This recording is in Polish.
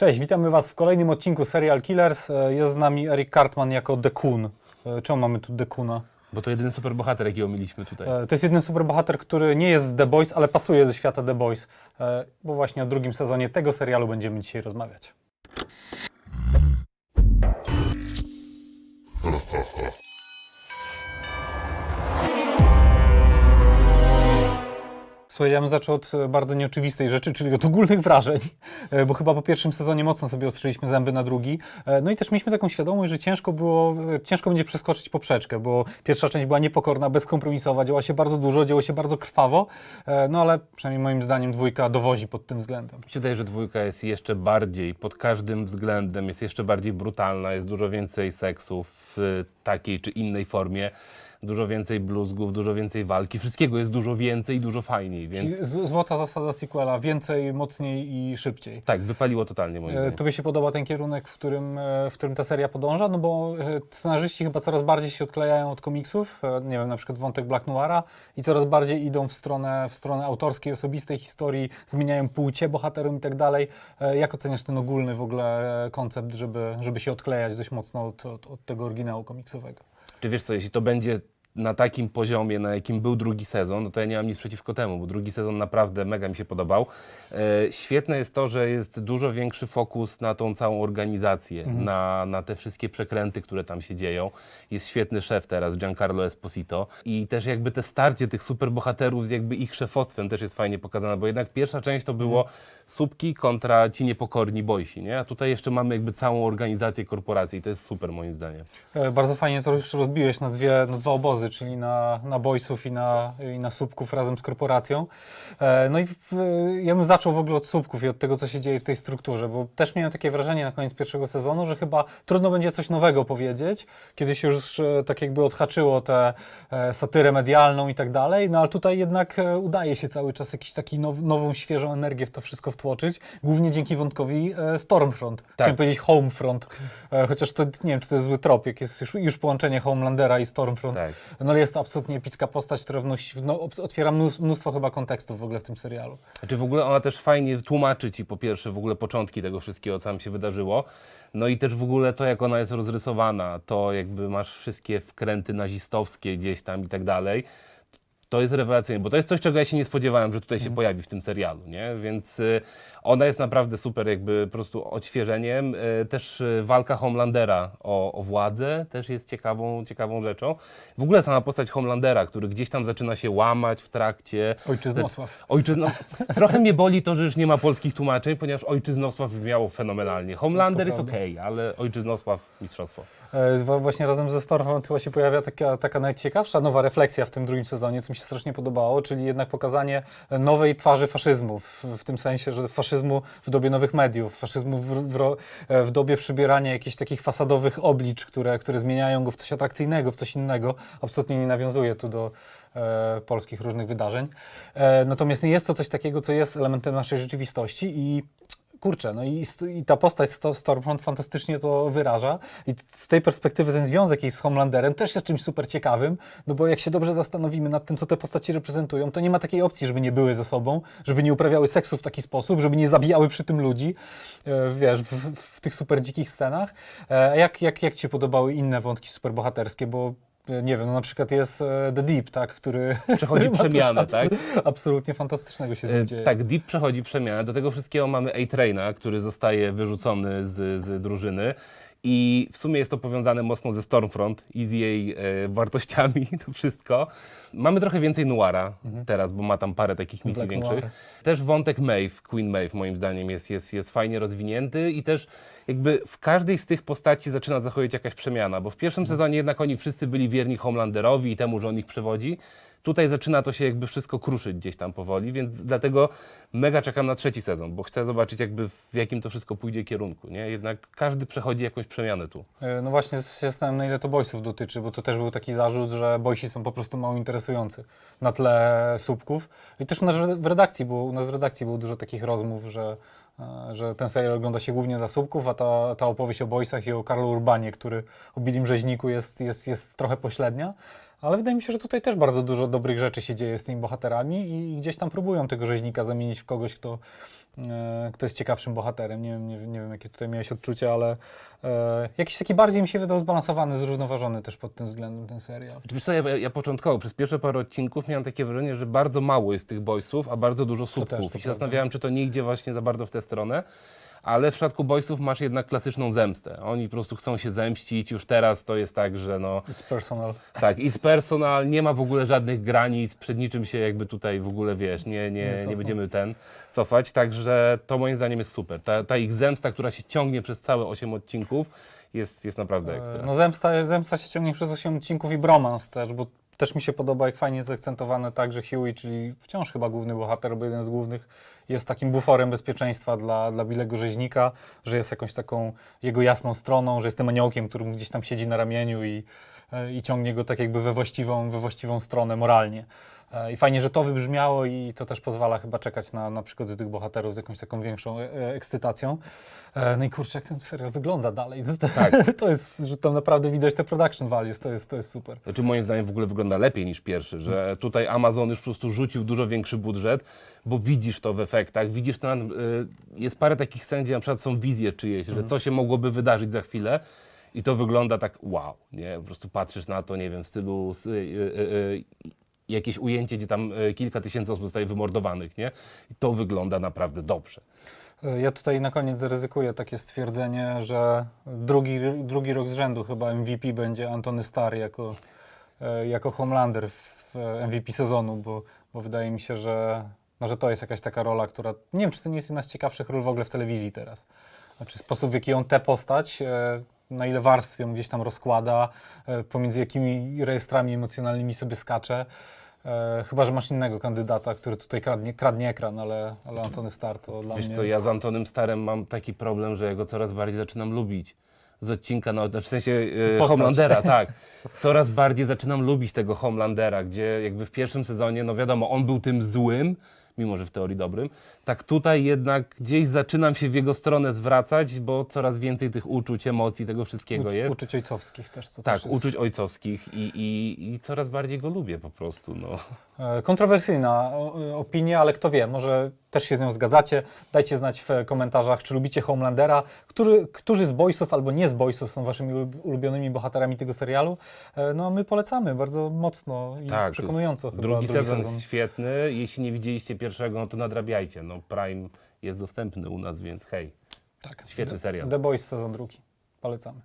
Cześć, witamy Was w kolejnym odcinku Serial Killers. E, Jest z nami Eric Cartman jako Dekun. E, Czemu mamy tu Dekuna? Bo to jedyny superbohater, jakiego mieliśmy tutaj. E, To jest jedyny superbohater, który nie jest z The Boys, ale pasuje do świata The Boys, bo właśnie o drugim sezonie tego serialu będziemy dzisiaj rozmawiać. Słuchaj, ja bym zaczął od e, bardzo nieoczywistej rzeczy, czyli od ogólnych wrażeń, e, bo chyba po pierwszym sezonie mocno sobie ostrzyliśmy zęby na drugi. E, No i też mieliśmy taką świadomość, że ciężko było, ciężko będzie przeskoczyć poprzeczkę, bo pierwsza część była niepokorna, bezkompromisowa, działo się bardzo dużo, działo się bardzo krwawo, no ale przynajmniej moim zdaniem dwójka dowozi pod tym względem. Mi się wydaje, że dwójka jest jeszcze bardziej, pod każdym względem, jest jeszcze bardziej brutalna, jest dużo więcej seksu w takiej czy innej formie, dużo więcej bluzgów, dużo więcej walki, wszystkiego jest dużo więcej i dużo fajniej, więc Czyli z- złota zasada sequela, więcej, mocniej i szybciej. tak, wypaliło totalnie moim E, zdaniem. Tobie się podoba ten kierunek, w którym, e, w którym ta seria podąża? No bo e, scenarzyści chyba coraz bardziej się odklejają od komiksów, e, nie wiem, na przykład wątek Black Noira i coraz bardziej idą w stronę, w stronę autorskiej, osobistej historii, zmieniają płcie bohaterom i tak dalej. E, Jak oceniasz ten ogólny w ogóle e, koncept, żeby, żeby się odklejać dość mocno od, od, od tego oryginału komiksowego? Czy wiesz co, jeśli to będzie na takim poziomie, na jakim był drugi sezon, no to ja nie mam nic przeciwko temu, bo drugi sezon naprawdę mega mi się podobał. E, świetne jest to, że jest dużo większy fokus na tą całą organizację, na, na te wszystkie przekręty, które tam się dzieją. Jest świetny szef teraz, Giancarlo Esposito i też jakby te starcie tych superbohaterów z jakby ich szefostwem też jest fajnie pokazane, bo jednak pierwsza część to było słupki kontra ci niepokorni bojsi, nie? A tutaj jeszcze mamy jakby całą organizację korporacji i to jest super moim zdaniem. E, Bardzo fajnie to już rozbiłeś na, dwie, na dwa obozy, czyli na, na boysów i na, i na słupków razem z korporacją. E, No i w, ja bym zaczął w ogóle od słupków i od tego, co się dzieje w tej strukturze, bo też miałem takie wrażenie na koniec pierwszego sezonu, że chyba trudno będzie coś nowego powiedzieć, kiedy się już e, tak jakby odhaczyło tę e, satyrę medialną i tak dalej, no ale tutaj jednak udaje się cały czas jakiś taki now, nową, świeżą energię w to wszystko wtłoczyć, głównie dzięki wątkowi Stormfront. Chciałem powiedzieć Homefront, chociaż to nie wiem, czy to jest zły trop, jak jest już, już połączenie Homelandera i Stormfront. Tak. No jest to absolutnie epicka postać, która wnosi, no, otwiera mnóstwo, chyba kontekstów w ogóle w tym serialu. Znaczy w ogóle ona też fajnie tłumaczy ci po pierwsze w ogóle początki tego wszystkiego, co tam się wydarzyło. No i też w ogóle to, jak ona jest rozrysowana, to jakby masz wszystkie wkręty nazistowskie gdzieś tam i tak dalej. To jest rewelacyjne, bo to jest coś, czego ja się nie spodziewałem, że tutaj się pojawi w tym serialu, nie? Więc y, ona jest naprawdę super jakby po prostu odświeżeniem. Y, też y, walka Homelandera o, o władzę też jest ciekawą, ciekawą rzeczą. W ogóle sama postać Homelandera, który gdzieś tam zaczyna się łamać w trakcie. Ojczyznosław. Ojczyzno... Trochę mnie boli to, że już nie ma polskich tłumaczeń, ponieważ Ojczyznosław brzmiało fenomenalnie. Homelander jest prawda. okej, ale Ojczyznosław mistrzostwo. E, wa- Właśnie razem ze Stormfront chyba się pojawia taka, taka najciekawsza nowa refleksja w tym drugim sezonie, co mi się strasznie podobało, czyli jednak pokazanie nowej twarzy faszyzmu, w, w tym sensie, że faszyzmu w dobie nowych mediów, faszyzmu w, w, e, w dobie przybierania jakichś takich fasadowych oblicz, które, które zmieniają go w coś atrakcyjnego, w coś innego. Absolutnie nie nawiązuje tu do e, polskich różnych wydarzeń. E, natomiast jest to coś takiego, co jest elementem naszej rzeczywistości i Kurczę, no i, i ta postać Sto- Stormfront fantastycznie to wyraża i z tej perspektywy ten związek jej z Homelanderem też jest czymś super ciekawym, no bo jak się dobrze zastanowimy nad tym, co te postaci reprezentują, to nie ma takiej opcji, żeby nie były ze sobą, żeby nie uprawiały seksu w taki sposób, żeby nie zabijały przy tym ludzi, e, wiesz, w, w, tych super dzikich scenach. E, A jak, jak, jak Ci podobały inne wątki superbohaterskie, bo nie wiem, no na przykład jest e, The Deep, tak, który Przechodzi który przemianę, abs- tak? Absolutnie fantastycznego się z nim E, dzieje. Tak, Deep przechodzi przemianę. Do tego wszystkiego mamy A-Traina, który zostaje wyrzucony z, z drużyny. I w sumie jest to powiązane mocno ze Stormfront i z jej e, wartościami, to wszystko. Mamy trochę więcej Nuara teraz, bo ma tam parę takich misji Black większych. Noir. Też wątek Maeve, Queen Maeve moim zdaniem jest, jest, jest fajnie rozwinięty i też jakby w każdej z tych postaci zaczyna zachodzić jakaś przemiana, bo w pierwszym sezonie jednak oni wszyscy byli wierni Homelanderowi i temu, że on ich przewodzi. Tutaj zaczyna to się jakby wszystko kruszyć gdzieś tam powoli, więc dlatego mega czekam na trzeci sezon, bo chcę zobaczyć jakby w jakim to wszystko pójdzie kierunku, nie? Jednak każdy przechodzi jakąś przemianę tu. E, No właśnie się zastanawiam, na ile to boysów dotyczy, bo to też był taki zarzut, że boysi są po prostu mało interesujący na tle słupków. I też u nas w redakcji było, u nas w redakcji było dużo takich rozmów, że, e, że ten serial ogląda się głównie dla słupków, a ta, ta opowieść o boysach i o Karlu Urbanie, który o Billim Rzeźniku jest, jest, jest trochę pośrednia. Ale wydaje mi się, że tutaj też bardzo dużo dobrych rzeczy się dzieje z tymi bohaterami i gdzieś tam próbują tego rzeźnika zamienić w kogoś, kto, e, kto jest ciekawszym bohaterem. Nie wiem, nie, nie wiem, jakie tutaj miałeś odczucia, ale e, jakiś taki bardziej mi się wydał zbalansowany, zrównoważony też pod tym względem ten serial. Wiesz co, ja, ja początkowo przez pierwsze parę odcinków miałem takie wrażenie, że bardzo mało jest tych boysów, a bardzo dużo słupków. I się zastanawiałem, czy to nie idzie właśnie za bardzo w tę stronę. Ale w przypadku boysów masz jednak klasyczną zemstę. Oni po prostu chcą się zemścić. Już teraz to jest tak, że no It's personal. tak, it's personal, nie ma w ogóle żadnych granic, przed niczym się jakby tutaj w ogóle, wiesz, nie, Nie nie, nie będziemy ten cofać, także to moim zdaniem jest super. Ta, ta ich zemsta, która się ciągnie przez całe 8 odcinków jest, jest naprawdę ekstra. E, No zemsta, zemsta się ciągnie przez 8 odcinków i bromans też, bo też mi się podoba, jak fajnie zaakcentowane tak, że Huey, czyli wciąż chyba główny bohater, bo jeden z głównych, jest takim buforem bezpieczeństwa dla, dla Bilego Rzeźnika, że jest jakąś taką jego jasną stroną, że jest tym aniołkiem, który gdzieś tam siedzi na ramieniu i, i ciągnie go tak jakby we właściwą, we właściwą stronę moralnie. E, I fajnie, że to wybrzmiało i to też pozwala chyba czekać na, na przykłady tych bohaterów z jakąś taką większą e, e, ekscytacją. E, No i kurczę, jak ten serial wygląda dalej. To, Tak. to jest, że tam naprawdę widać te production values, to jest, to jest super. Znaczy moim zdaniem w ogóle wygląda lepiej niż pierwszy, że tutaj Amazon już po prostu rzucił dużo większy budżet, bo widzisz to w efektach, widzisz y, jest parę takich scen, gdzie na przykład są wizje czyjeś, że co się mogłoby wydarzyć za chwilę i to wygląda tak wow, nie, po prostu patrzysz na to, nie wiem, w stylu y, y, y, jakieś ujęcie, gdzie tam y, kilka tysięcy osób zostaje wymordowanych, nie, i to wygląda naprawdę dobrze. Ja tutaj na koniec zaryzykuję takie stwierdzenie, że drugi, drugi rok z rzędu chyba MVP będzie Antony Starr jako, e, jako Homelander w MVP sezonu, bo, bo wydaje mi się, że, no, że to jest jakaś taka rola, która, nie wiem, czy to nie jest jedna z ciekawszych ról w ogóle w telewizji teraz. Znaczy sposób, w jaki on tę postać, e, na ile warstw ją gdzieś tam rozkłada, e, pomiędzy jakimi rejestrami emocjonalnymi sobie skacze. E, chyba, że masz innego kandydata, który tutaj kradnie, kradnie ekran, ale, ale Antony Starr to dla Wiesz mnie... co, ja z Antonym Starem mam taki problem, że ja go coraz bardziej zaczynam lubić. Z odcinka, no, znaczy w sensie Postać. Homelandera, tak. Coraz bardziej zaczynam lubić tego Homelandera, gdzie jakby w pierwszym sezonie, no wiadomo, on był tym złym, mimo że w teorii dobrym. Tak tutaj jednak gdzieś zaczynam się w jego stronę zwracać, bo coraz więcej tych uczuć, emocji, tego wszystkiego jest. Uczuć ojcowskich też. Co tak, też uczuć ojcowskich i, i, i coraz bardziej go lubię po prostu, no. e, Kontrowersyjna e, opinia, ale kto wie, może też się z nią zgadzacie. Dajcie znać w komentarzach, czy lubicie Homelandera, który, którzy z boysów albo nie z boysów są waszymi ulub- ulubionymi bohaterami tego serialu. E, No a my polecamy bardzo mocno i Tak, przekonująco chyba Drugi sezon jest świetny. Jeśli nie widzieliście pierwszego, no to nadrabiajcie. No Prime jest dostępny u nas, więc hej, Tak. świetny serial. The Boys sezon drugi. Polecamy.